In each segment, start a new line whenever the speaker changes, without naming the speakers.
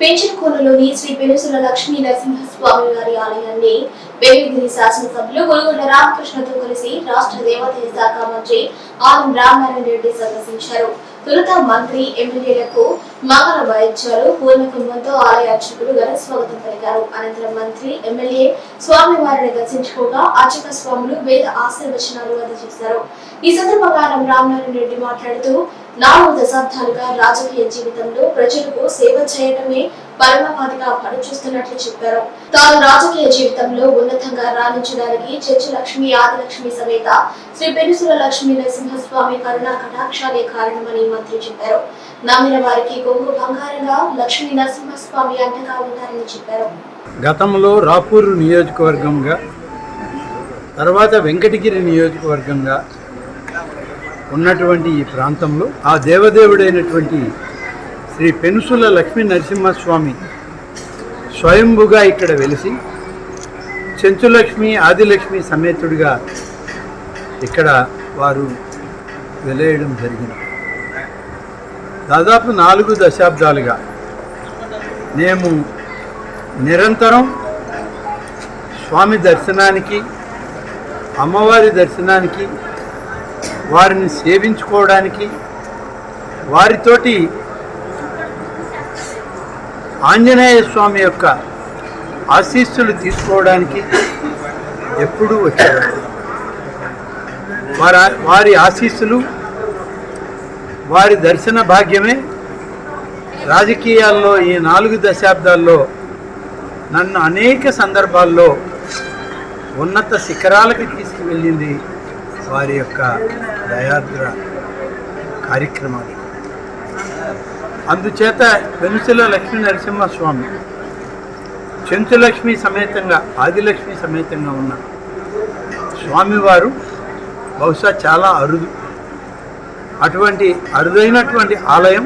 పెంచలకోనలోని శ్రీ పెనుసుల లక్ష్మీ నరసింహస్వామి వారి ఆలయాన్ని వెంకటగిరి శాసనసభ్యులు గొలుగొండ రామకృష్ణతో కలిసి రాష్ట్ర దేవాదాయ శాఖ మంత్రి ఆనం రామనారాయణ రెడ్డి సందర్శించారు. తొలుత మంత్రి ఎమ్మెల్యేలకు మంగళ వాయిద్యాలు పూర్ణ కుంభంతో ఆలయ అర్చకులు ఘన స్వాగతం పలికారు. అనంతరం మంత్రి ఎమ్మెల్యే స్వామి వారిని దర్శించుకోగా అర్చక స్వాములు వేద ఆశీర్వచనాలు అందజేశారు. ఈ సందర్భంగా ఆనం రామనారాయణ రెడ్డి మాట్లాడుతూ నాలుగు దశాబ్దాలుగా రాజకీయ జీవితంలో ప్రజలకు సేవ చేయడమే పరమావధిగా పనిచేస్తున్నట్లు చెప్పారు. తాను రాజకీయ జీవితంలో ఉన్నతంగా రాణించడానికి చర్చి లక్ష్మి ఆదిలక్ష్మి సమేత శ్రీ పెనుసుల లక్ష్మీ నరసింహస్వామి కరుణా కటాక్షాలే కారణమని మంత్రి చెప్పారు. నమ్మిన వారికి కొంగు బంగారంగా లక్ష్మీ నరసింహస్వామి అండగా ఉంటారని చెప్పారు.
గతంలో రాపూరు నియోజకవర్గంగా తర్వాత వెంకటగిరి నియోజకవర్గంగా ఉన్నటువంటి ఈ ప్రాంతంలో ఆ దేవదేవుడైనటువంటి శ్రీ పెనుసుల లక్ష్మీ నరసింహస్వామి స్వయంభుగా ఇక్కడ వెలిసి చెంచులక్ష్మి ఆదిలక్ష్మి సమేతుడిగా ఇక్కడ వారు వెలేయడం జరిగింది. దాదాపు నాలుగు దశాబ్దాలుగా మేము నిరంతరం స్వామి దర్శనానికి అమ్మవారి దర్శనానికి వారిని సేవించుకోవడానికి వారితోటి ఆంజనేయ స్వామి యొక్క ఆశీస్సులు తీసుకోవడానికి ఎప్పుడూ వచ్చేవారు. వారి వారి ఆశీస్సులు వారి దర్శన భాగ్యమే రాజకీయాల్లో ఈ నాలుగు దశాబ్దాల్లో నన్ను అనేక సందర్భాల్లో ఉన్నత శిఖరాలకు తీసుకువెళ్ళింది. వారి యొక్క దయాద్ర కార్యక్రమాలు. అందుచేత వెనుసలో లక్ష్మీ నరసింహస్వామి చెంచులక్ష్మి సమేతంగా ఆదిలక్ష్మి సమేతంగా ఉన్న స్వామివారు బహుశా చాలా అరుదు. అటువంటి అరుదైనటువంటి ఆలయం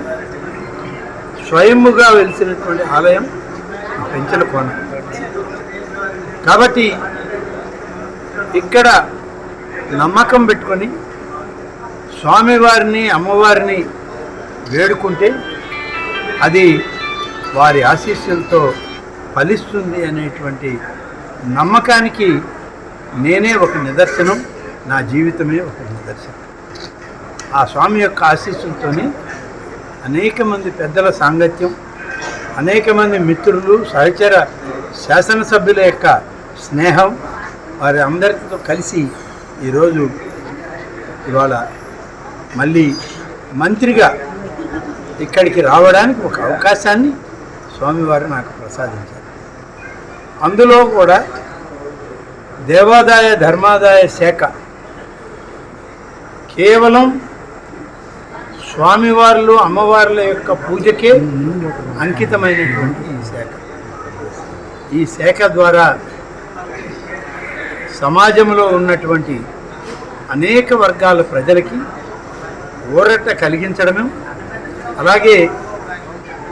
స్వయముగా వెలిసినటువంటి ఆలయం పెంచల కోన కాబట్టి ఇక్కడ నమ్మకం పెట్టుకొని స్వామివారిని అమ్మవారిని వేడుకుంటే అది వారి ఆశీస్సులతో ఫలిస్తుంది అనేటువంటి నమ్మకానికి నేనే ఒక నిదర్శనం నా జీవితమే ఒక నిదర్శనం. ఆ స్వామి యొక్క ఆశీస్సులతోనే అనేక మంది పెద్దల సాంగత్యం అనేక మంది మిత్రులు సహచర శాసనసభ్యుల యొక్క స్నేహం వారి అందరితో కలిసి ఈరోజు ఇవాళ మళ్ళీ మంత్రిగా ఇక్కడికి రావడానికి ఒక అవకాశాన్ని స్వామివారు నాకు ప్రసాదించారు. అందులో కూడా దేవాదాయ ధర్మాదాయ శాఖ కేవలం స్వామివార్లు అమ్మవార్ల యొక్క పూజకే అంకితమైనటువంటి ఈ శాఖ. ఈ శాఖ ద్వారా సమాజంలో ఉన్నటువంటి అనేక వర్గాల ప్రజలకి ఊరట కలిగించడమే అలాగే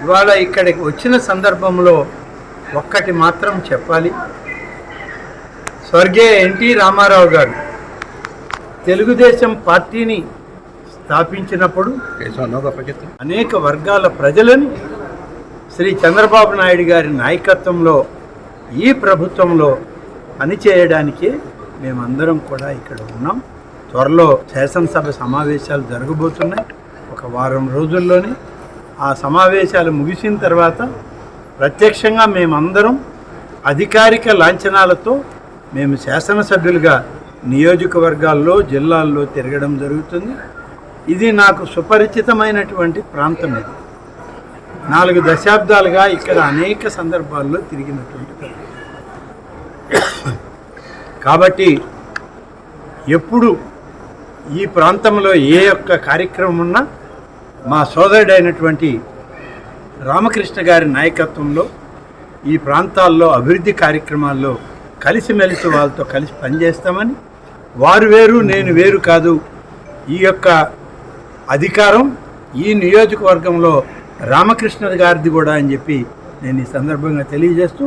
ఇవాళ ఇక్కడికి వచ్చిన సందర్భంలో ఒక్కటి మాత్రం చెప్పాలి. స్వర్గీయ ఎన్టీ రామారావు గారు తెలుగుదేశం పార్టీని స్థాపించినప్పుడు అనేక వర్గాల ప్రజలను శ్రీ చంద్రబాబు నాయుడు గారి నాయకత్వంలో ఈ ప్రభుత్వంలో పని చేయడానికి మేమందరం కూడా ఇక్కడ ఉన్నాం. త్వరలో శాసనసభ సమావేశాలు జరగబోతున్నాయి. ఒక వారం రోజుల్లోనే ఆ సమావేశాలు ముగిసిన తర్వాత ప్రత్యక్షంగా మేమందరం అధికారిక లాంఛనాలతో మేము శాసనసభ్యులుగా నియోజకవర్గాల్లో జిల్లాల్లో తిరగడం జరుగుతుంది. ఇది నాకు సుపరిచితమైనటువంటి ప్రాంతం ఇది. నాలుగు దశాబ్దాలుగా ఇక్కడ అనేక సందర్భాల్లో తిరిగినటువంటి ప్రాంతం. కాబట్టి ఎప్పుడు ఈ ప్రాంతంలో ఏ యొక్క కార్యక్రమం ఉన్నా మా సోదరుడైనటువంటి రామకృష్ణ గారి నాయకత్వంలో ఈ ప్రాంతాల్లో అభివృద్ధి కార్యక్రమాల్లో కలిసిమెలిసి వాళ్ళతో కలిసి పనిచేస్తామని వారు వేరు నేను వేరు కాదు. ఈ యొక్క అధికారం ఈ నియోజకవర్గంలో రామకృష్ణ గారిది కూడా అని చెప్పి నేను ఈ సందర్భంగా తెలియజేస్తూ